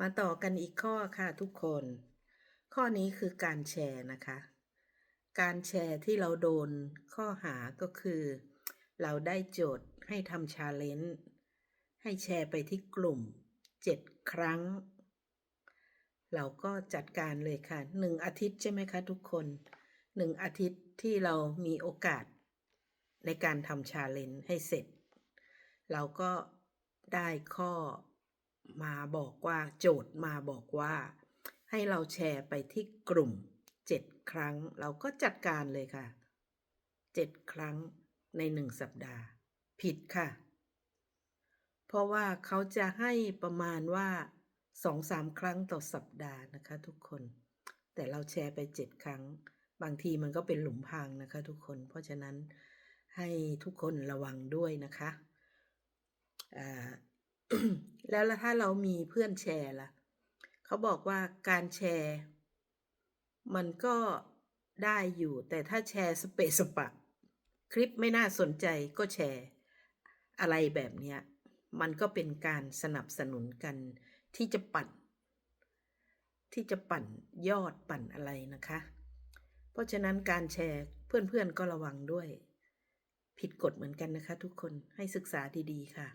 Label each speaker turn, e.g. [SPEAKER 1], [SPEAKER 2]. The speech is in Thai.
[SPEAKER 1] มาต่อกันอีกข้อค่ะทุกคน ข้อนี้คือการแชร์นะคะ การแชร์ที่เราโดนข้อหาก็คือ เราได้โจทย์ให้ทำชาเลนจ์ให้แชร์ไปที่กลุ่ม 7 ครั้ง เราก็จัดการเลยค่ะหนึ่งอาทิตย์ใช่ไหมคะทุกคนหนึ่งอาทิตย์ที่เรามีโอกาส ในการทำชาเลนจ์ให้เสร็จ เราก็ได้ข้อ มาบอกว่าโจทย์มาบอกว่า ให้เราแชร์ไปที่กลุ่ม 7 ครั้ง เราก็จัดการเลยค่ะ 7 ครั้งใน 1 สัปดาห์ ผิดค่ะ เพราะว่าเขาจะให้ประมาณว่า 2-3 ครั้งต่อสัปดาห์นะคะทุกคน แต่เราแชร์ไป 7 ครั้ง บางทีมันก็เป็นหลุมพรางนะคะทุกคน เพราะฉะนั้นให้ทุกคนระวังด้วยนะคะอ่า แล้วถ้าเรามีเพื่อนแชร์ล่ะ เขาบอกว่าการแชร์ มันก็ได้อยู่ แต่ถ้าแชร์สเปะสปะ คลิปไม่น่าสนใจก็แชร์ อะไรแบบเนี้ย มันก็เป็นการสนับสนุนกันที่จะปั่น ที่จะปั่นยอดปั่นอะไรนะคะ เพราะฉะนั้นการแชร์เพื่อนๆก็ระวังด้วย ผิดกฎเหมือนกันนะคะทุกคนให้ศึกษาดีๆค่ะ